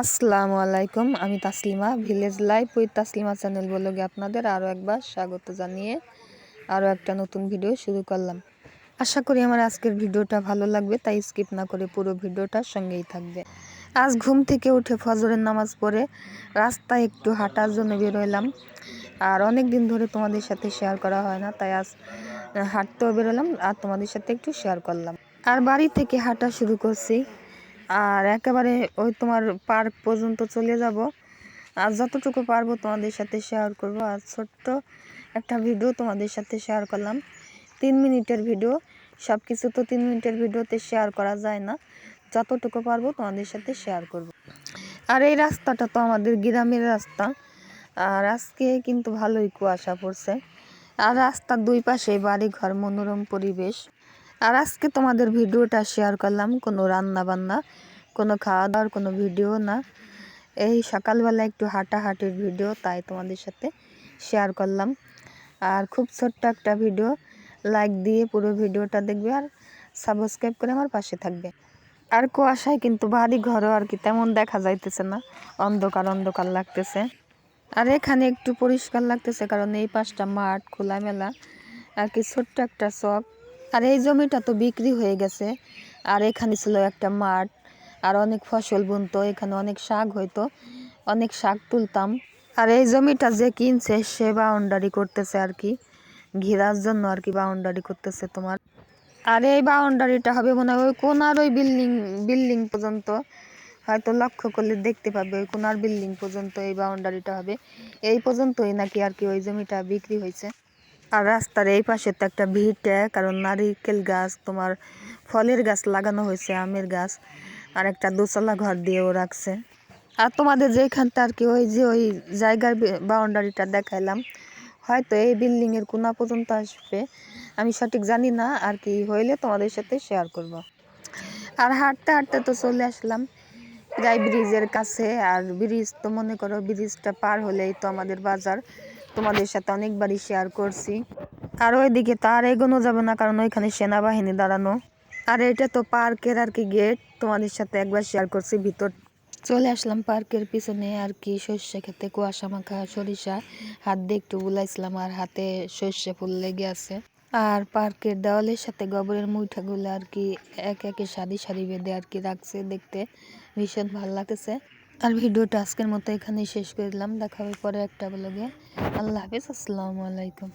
আসসালামু আলাইকুম, আমি Taslima village life with Taslima channel ব্লগে আপনাদের আরও একবার স্বাগত জানিয়ে আরও একটা নতুন ভিডিও শুরু করলাম। আশা করি আমার আজকের ভিডিওটা ভালো লাগবে, তাই স্কিপ না করে পুরো ভিডিওটা সঙ্গেই থাকবে। আজ ঘুম থেকে উঠে ফজরের নামাজ পড়ে রাস্তায় একটু হাঁটার জন্য বেরোলাম আর অনেক দিন ধরে তোমাদের সাথে শেয়ার করা হয় না, তাই আজ হাঁটতেও বেরোলাম আর তোমাদের সাথে একটু শেয়ার করলাম। আর বাড়ি থেকে হাঁটা শুরু করছি। আর একেবারে ওই তোমার পার্ক পর্যন্ত চলে যাব। আর যতটুকু পারব তোমাদের সাথে শেয়ার করব। আর ছোট্ট একটা ভিডিও তোমাদের সাথে শেয়ার করলাম। তিন মিনিটের ভিডিও সব কিছু তো তিন মিনিটের ভিডিওতে শেয়ার করা যায় না। যতটুকু পারব তোমাদের সাথে শেয়ার করব। আর এই রাস্তাটা তো আমাদের গ্রামের রাস্তা। আর আজকে কিন্তু ভালোই কুয়াশা পড়ছে। আর রাস্তার দুই পাশে বাড়ি ঘর মনোরম পরিবেশ। আর আজকে তোমাদের ভিডিওটা শেয়ার করলাম কোনো রান্না বান্না কোনো খাওয়া দাওয়ার কোনো ভিডিও না। এই সকালবেলা একটু হাঁটাহাঁটির ভিডিও, তাই তোমাদের সাথে শেয়ার করলাম। আর খুব ছোট্ট একটা ভিডিও লাইক দিয়ে পুরো ভিডিওটা দেখবে আর সাবস্ক্রাইব করে আমার পাশে থাকবে। আর কুয়াশায় কিন্তু বাড়ি ঘরও আর কি, তেমন দেখা যাইতেছে না। অন্ধকার অন্ধকার লাগতেছে। আর এখানে একটু পরিষ্কার লাগতেছে কারণ এই পাশটা মাঠ, খোলামেলা। আর কি ছোট্ট একটা চক। আর এই জমিটা তো বিক্রি হয়ে গেছে। আর এখানে ছিল একটা মাঠ। আর অনেক ফসল বুনতো, এখানে অনেক শাক হইতো, অনেক শাক তুলতাম। আর এই জমিটা যে কিনছে, সে বাউন্ডারি করতেছে আর কি। ঘিরার জন্য আর কি বাউন্ডারি করতেছে তোমার। আর এই বাউন্ডারিটা হবে মনে হয় ওই কোনার ওই বিল্ডিং বিল্ডিং পর্যন্ত। হয়তো লক্ষ্য করলে দেখতে পাবে ওই কোনার বিল্ডিং পর্যন্ত এই বাউন্ডারিটা হবে। এই পর্যন্তই নাকি আর কি ওই জমিটা বিক্রি হয়েছে। আর রাস্তার এই পাশে তো একটা ভিটে, কারণ নারিকেল গাছ, তোমার ফলের গাছ লাগানো হয়েছে, আমের গাছ। আর একটা দোতলা ঘর দিয়েও রাখছে। আর তোমাদের যেখানটা আর কি, ওই যে ওই জায়গার বাউন্ডারিটা দেখাইলাম। হয়তো এই বিল্ডিংয়ের কোনা পর্যন্ত আসবে। আমি সঠিক জানি না, আর কি হইলে তোমাদের সাথে শেয়ার করব। আর হাঁটতে হাঁটতে তো চলে আসলাম। প্রায় ব্রিজের কাছে, আর ব্রিজ তো মনে করো ব্রিজটা পার হলেই তো আমাদের বাজার। তোমাদের সাথে অনেকবারই শেয়ার করছি। আর ওইদিকে তো আর এগোনো যাবে না, কারণ ওইখানে সেনাবাহিনী দাঁড়ানো। আর এটা তো পার্কের আর কি গেট। তোমাদের সাথে একবার শেয়ার করছি ভিতর। চলে আসলাম পার্কের পিছনে আর কি সর্ষে খেতে, কুয়াশা মাখা, সরিষা। হাত দিয়ে একটু বুলাইছিলাম আর হাতে সর্ষে ফুল লেগে আছে। আর পার্কের দেওয়ালের সাথে গোবরের মুঠাগুলো আর কি এক একে সারি সারি বেঁধে আর কি রাখছে দেখতে। ভীষণ ভালো লাগতেছে। আর ভিডিওটা আজকের মতো এখানেই শেষ করে দিলাম দেখা হবে পরে একটা ব্লগে আল্লাহ হাফিজ, আসসালামু আলাইকুম।